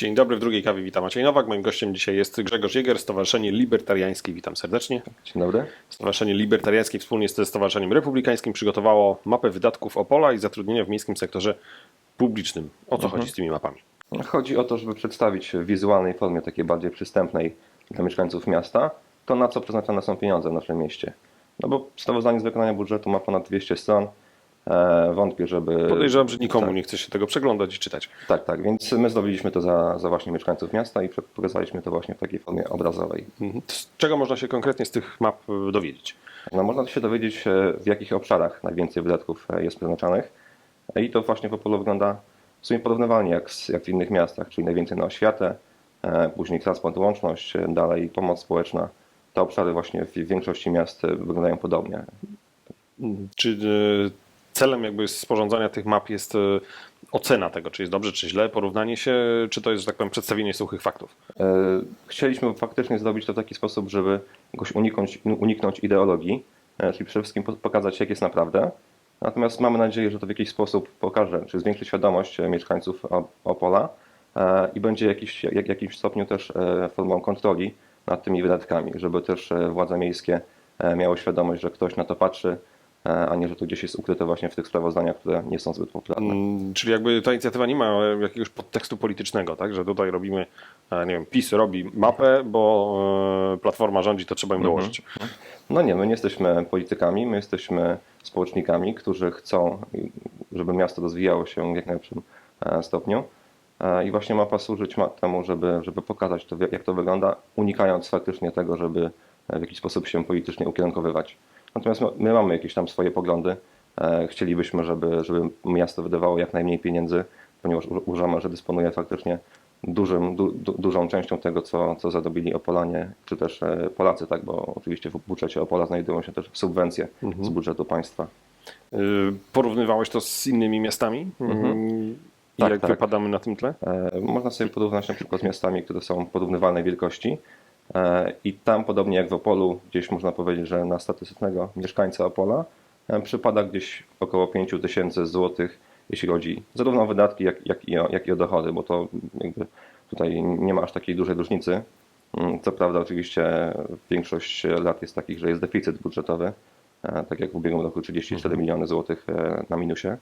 Dzień dobry, w drugiej kawie witam Maciej Nowak. Moim gościem dzisiaj jest Grzegorz Jäger, Stowarzyszenie Libertariańskie. Witam serdecznie. Dzień dobry. Stowarzyszenie Libertariańskie wspólnie ze Stowarzyszeniem Republikańskim przygotowało mapę wydatków Opola i zatrudnienia w miejskim sektorze publicznym. O co chodzi z tymi mapami? Chodzi o to, żeby przedstawić w wizualnej formie, takiej bardziej przystępnej dla mieszkańców miasta, to na co przeznaczone są pieniądze w naszym mieście. No bo sprawozdanie z wykonania budżetu ma ponad 200 stron. E, wątpię, żeby... Podejrzewam, że nikomu tak, nie chce się tego przeglądać i czytać. Tak, tak, więc my zrobiliśmy to za, za właśnie mieszkańców miasta i pokazaliśmy to właśnie w takiej formie obrazowej. Mhm. Z czego można się konkretnie z tych map y, dowiedzieć? No, można się dowiedzieć, e, w jakich obszarach najwięcej wydatków e, jest przeznaczanych. E, I to właśnie w Opolu wygląda w sumie porównywalnie jak, z- jak w innych miastach, czyli najwięcej na oświatę, e, później transport, łączność, e, dalej pomoc społeczna. Te obszary właśnie w większości miast e, wyglądają podobnie. Czy y, celem jakby sporządzania tych map jest y, ocena tego, czy jest dobrze, czy źle, porównanie się, czy to jest, że tak powiem, przedstawienie suchych faktów? E, Chcieliśmy faktycznie zrobić to w taki sposób, żeby jakoś uniknąć, uniknąć ideologii, e, czyli przede wszystkim po- pokazać, jak jest naprawdę. Natomiast mamy nadzieję, że to w jakiś sposób pokaże, czy zwiększy świadomość e, mieszkańców Opola e, i będzie jakiś, jak, jakimś stopniu też e, formą kontroli nad tymi wydatkami, żeby też e, władze miejskie e, miały świadomość, że ktoś na to patrzy, e, a nie, że to gdzieś jest ukryte właśnie w tych sprawozdaniach, które nie są zbyt popularne. Mm, Czyli jakby ta inicjatywa nie ma e, jakiegoś podtekstu politycznego, tak? Że tutaj robimy, e, nie wiem, PiS robi mapę, bo e, Platforma rządzi, to trzeba im dołożyć. No nie, my nie jesteśmy politykami, my jesteśmy społecznikami, którzy chcą, żeby miasto rozwijało się w jak najlepszym e, stopniu. E, I właśnie mapa służyć ma temu, żeby, żeby pokazać to, jak to wygląda, unikając faktycznie tego, żeby e, w jakiś sposób się politycznie ukierunkowywać. Natomiast my, my mamy jakieś tam swoje poglądy. E, Chcielibyśmy, żeby, żeby miasto wydawało jak najmniej pieniędzy, ponieważ uważamy, że dysponuje faktycznie dużym, du, du, dużą częścią tego, co, co zadobili Opolanie, czy też e, Polacy, tak, bo oczywiście w budżecie Opola znajdują się też subwencje z budżetu państwa. Y, Porównywałeś to z innymi miastami? Mm, I Tak, jak tak. wypadamy na tym tle? E, Można sobie porównać na przykład z miastami, które są porównywalnej wielkości e, i tam, podobnie jak w Opolu, gdzieś można powiedzieć, że na statystycznego mieszkańca Opola e, przypada gdzieś około 5 tysięcy złotych, jeśli chodzi zarówno o wydatki, jak, jak, i o, jak i o dochody, bo to jakby tutaj nie ma aż takiej dużej różnicy. Mm, Co prawda oczywiście większość lat jest takich, że jest deficyt budżetowy, e, tak jak w ubiegłym roku 34 miliony złotych e, na minusie.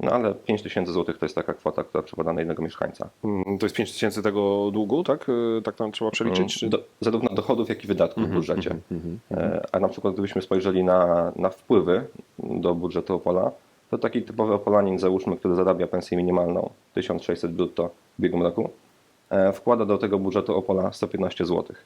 No ale 5 tysięcy złotych to jest taka kwota, która przypada na jednego mieszkańca. Mm, To jest 5 tysięcy tego długu, tak? Y, Tak tam trzeba przeliczyć? Czy... Do, zarówno dochodów, jak i wydatków w budżecie. E, A na przykład gdybyśmy spojrzeli na, na wpływy do budżetu Opola, to taki typowy Opolanin, załóżmy, który zarabia pensję minimalną 1600 brutto w ubiegłym roku, e, wkłada do tego budżetu Opola 115 zł.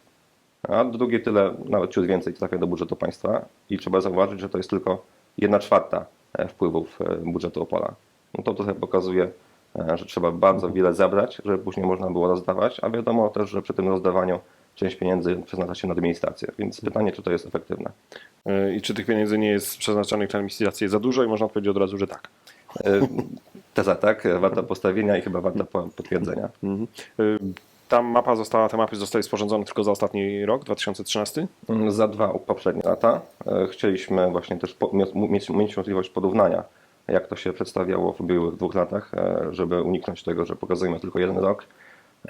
A drugie tyle, nawet ciut więcej trafia do budżetu państwa i trzeba zauważyć, że to jest tylko 1 czwarta wpływów e, budżetu Opola. No to trochę pokazuje, e, że trzeba bardzo wiele zebrać, żeby później można było rozdawać, a wiadomo też, że przy tym rozdawaniu część pieniędzy przeznacza się na administrację, więc pytanie, czy to jest efektywne. I czy tych pieniędzy nie jest przeznaczonych na administrację za dużo? I można odpowiedzieć od razu, że tak. E, Teza tak, e, warta postawienia i chyba warta po- potwierdzenia. Ta mapa została, te mapy zostały sporządzone tylko za ostatni rok, 2013. Mm, Za dwa poprzednie lata e, chcieliśmy właśnie też mieć, mieć możliwość porównania, jak to się przedstawiało w ubiegłych dwóch latach, e, żeby uniknąć tego, że pokazujemy tylko jeden rok.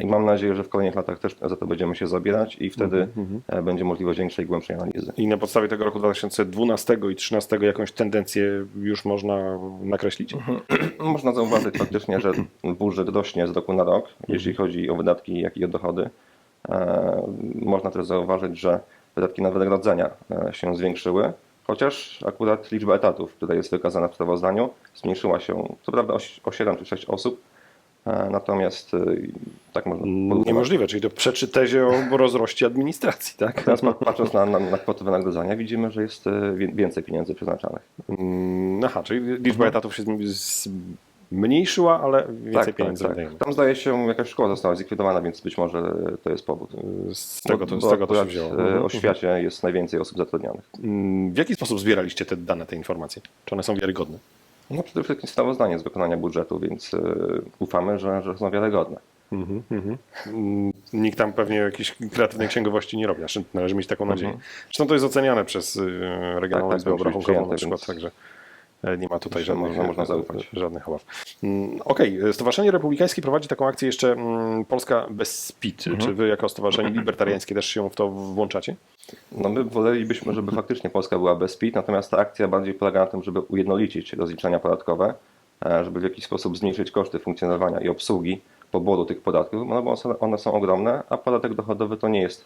I mam nadzieję, że w kolejnych latach też za to będziemy się zabierać i wtedy e, będzie możliwość większej, głębszej analizy. I na podstawie tego roku 2012 i 2013 jakąś tendencję już można nakreślić? Można zauważyć faktycznie, że budżet rośnie z roku na rok, jeśli chodzi o wydatki, jak i o dochody. E, Można też zauważyć, że wydatki na wynagrodzenia e, się zwiększyły, chociaż akurat liczba etatów, która jest wykazana w sprawozdaniu, zmniejszyła się, co prawda o, o 7 czy 6 osób, natomiast e, tak można. Niemożliwe, czyli to przeczy tezie o rozroście administracji, tak? Teraz pat- patrząc na, na, na kwotę wynagrodzenia widzimy, że jest e, wie- więcej pieniędzy przeznaczanych. Mm, Aha, czyli liczba etatów się z- z- mniejszyła, ale więcej Tak, tak, pieniędzy tak. wydajemy. Tam zdaje się jakaś szkoła została zlikwidowana, więc być może to jest powód. Z tego to, z tego to się wzięło. e, Mhm. O świecie jest najwięcej osób zatrudnionych. Mm, W jaki sposób zbieraliście te dane, te informacje? Czy one są wiarygodne? No przede wszystkim sprawozdanie z wykonania budżetu, więc e, ufamy, że, że są wiarygodne. Mhm, mhm. Mm, Nikt tam pewnie jakiejś kreatywnej księgowości nie robi, znaczy należy mieć taką nadzieję. Zresztą to jest oceniane przez Regionalną Tak, tak, Izbę być Obrachunkową na przykład, więc- także nie ma tutaj żadnych, można- można zaufać. żadnych obaw. Mm, Okej, Stowarzyszenie Republikańskie prowadzi taką akcję jeszcze mm, Polska bez PIT. Mhm. Czy wy jako Stowarzyszenie Libertariańskie też się w to włączacie? No my wolelibyśmy, żeby faktycznie Polska była bez PIT, natomiast ta akcja bardziej polega na tym, żeby ujednolicić rozliczenia podatkowe, e, żeby w jakiś sposób zmniejszyć koszty funkcjonowania i obsługi poboru tych podatków, no bo one- one są ogromne, a podatek dochodowy to nie jest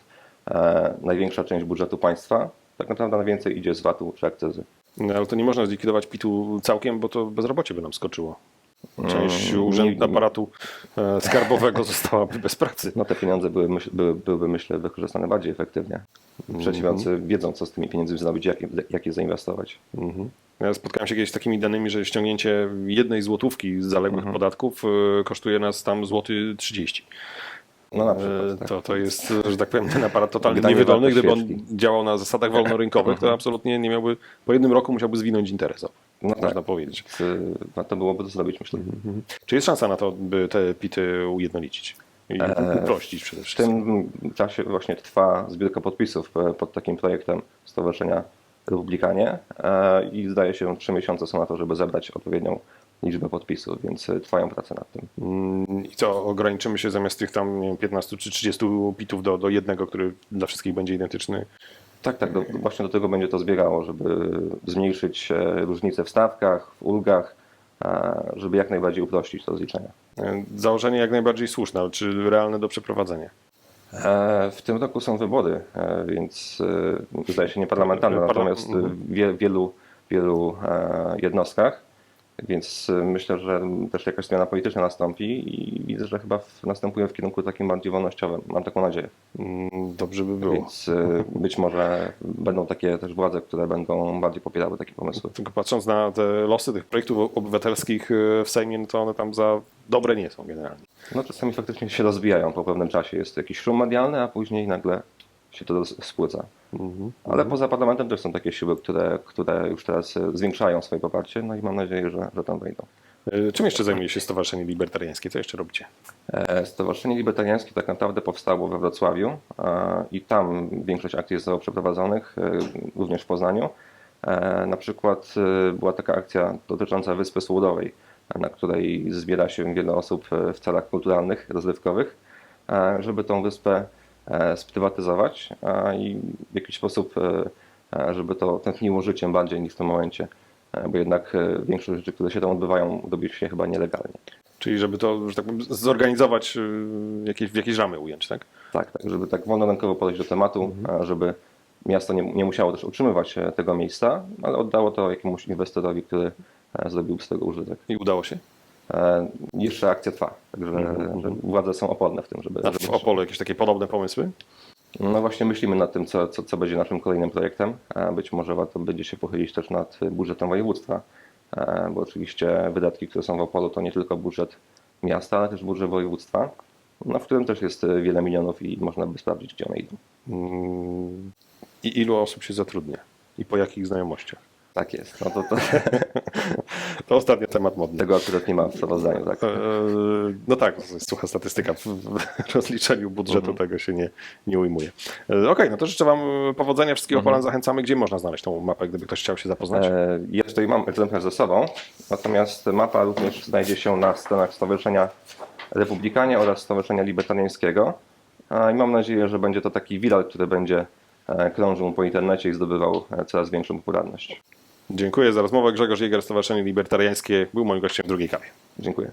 e, największa część budżetu państwa. Tak naprawdę najwięcej idzie z VAT-u czy akcyzy. No, ale to nie można zlikwidować PIT-u całkiem, bo to bezrobocie by nam skoczyło. Część Mm, urzędu aparatu e, skarbowego zostałaby bez pracy. No te pieniądze były, myśl, były, byłyby, myślę, wykorzystane bardziej efektywnie. Przedsiębiorcy wiedzą, co z tymi pieniędzmi zrobić, jak je, jak je zainwestować. Mhm. Ja spotkałem się kiedyś z takimi danymi, że ściągnięcie jednej złotówki z zaległych Mhm. podatków e, kosztuje nas tam złoty 30. No na E, przykład. tak. To, to jest, że tak powiem, ten aparat totalnie Wydanie niewydolny. Gdyby on działał na zasadach wolnorynkowych, to absolutnie nie miałby, po jednym roku musiałby zwinąć interes. No Można tak. powiedzieć. Więc, y, Warto byłoby to zrobić, myślę. Czy jest szansa na to, by te pity ujednolicić? I E, uprościć przede W wszystkim. tym czasie właśnie trwa zbiórka podpisów e, pod takim projektem Stowarzyszenia Republikanie e, i zdaje się, trzy miesiące są na to, żeby zebrać odpowiednią liczbę podpisów, więc e, trwają prace nad tym. Mm, I co, ograniczymy się zamiast tych tam nie wiem, 15 czy 30 pitów do, do jednego, który dla wszystkich będzie identyczny? Tak, tak, do, właśnie do tego będzie to zbiegało, żeby zmniejszyć e, różnice w stawkach, w ulgach, żeby jak najbardziej uprościć to rozliczenie. E, Założenie jak najbardziej słuszne, ale czy realne do przeprowadzenia? W tym roku są wybory, więc zdaje się nieparlamentarne, Parla- natomiast e, w wie- wielu, wielu jednostkach, więc e, myślę, że też jakaś zmiana polityczna nastąpi i widzę, że chyba następuje w kierunku takim bardziej wolnościowym. Mam taką nadzieję. Mm, Dobrze by było. Więc e, być może będą takie też władze, które będą bardziej popierały takie pomysły. Tylko patrząc na te losy tych projektów obywatelskich e, w Sejmie, no to one tam za dobre nie są generalnie. No czasami faktycznie się rozbijają po pewnym czasie. Jest jakiś szum medialny, a później nagle się to spłyca. Ale poza parlamentem też są takie siły, które, które już teraz e, zwiększają swoje poparcie, no i mam nadzieję, że, że tam wejdą. E, Czym jeszcze zajmuje się Stowarzyszenie Libertariańskie? Co jeszcze robicie? E, Stowarzyszenie Libertariańskie tak naprawdę powstało we Wrocławiu i tam większość akcji zostało przeprowadzonych, również w Poznaniu. Na przykład była taka akcja dotycząca Wyspy Słodowej, na której zbiera się wiele osób w celach kulturalnych, rozrywkowych, żeby tą wyspę sprywatyzować e, i w jakiś sposób, e, e, żeby to tętniło życiem bardziej niż w tym momencie, bo jednak większość rzeczy, które się tam odbywają, robi się chyba nielegalnie. Czyli żeby to, że tak powiem, zorganizować, jakieś, w jakieś ramy ująć, tak? Tak, tak, żeby tak wolnorynkowo podejść do tematu, a żeby miasto nie, nie musiało też utrzymywać tego miejsca, ale oddało to jakiemuś inwestorowi, który zrobiłby z tego użytek. I udało się? E, Jeszcze akcja trwa, także że władze są oporne w tym, żeby... A żeby w Opolu jakieś takie podobne pomysły? No właśnie myślimy nad tym, co, co, co będzie naszym kolejnym projektem. Być może warto będzie się pochylić też nad budżetem województwa, e, bo oczywiście wydatki, które są w Opolu to nie tylko budżet miasta, ale też budżet województwa, no, w którym też jest wiele milionów i można by sprawdzić, gdzie one idą. Mm, I ilu osób się zatrudnia? I po jakich znajomościach? Tak jest. No to, to To ostatnio temat modny. tego akurat nie ma w sprawozdaniu. Tak. E, No tak, to jest sucha statystyka. W rozliczeniu budżetu tego się nie, nie ujmuje. E, Okej, no to życzę Wam powodzenia. Wszystkiego Polan zachęcamy. Gdzie można znaleźć tą mapę, gdyby ktoś chciał się zapoznać? E, Ja tutaj mam egzemplarz ze sobą, natomiast mapa również znajdzie się na stronach Stowarzyszenia Republikanie oraz Stowarzyszenia Libertariańskiego. I mam nadzieję, że będzie to taki viral, który będzie e, krążył po internecie i zdobywał e, coraz większą popularność. Dziękuję za rozmowę. Grzegorz Jäger, Stowarzyszenie Libertariańskie był moim gościem w drugiej kawie. Dziękuję.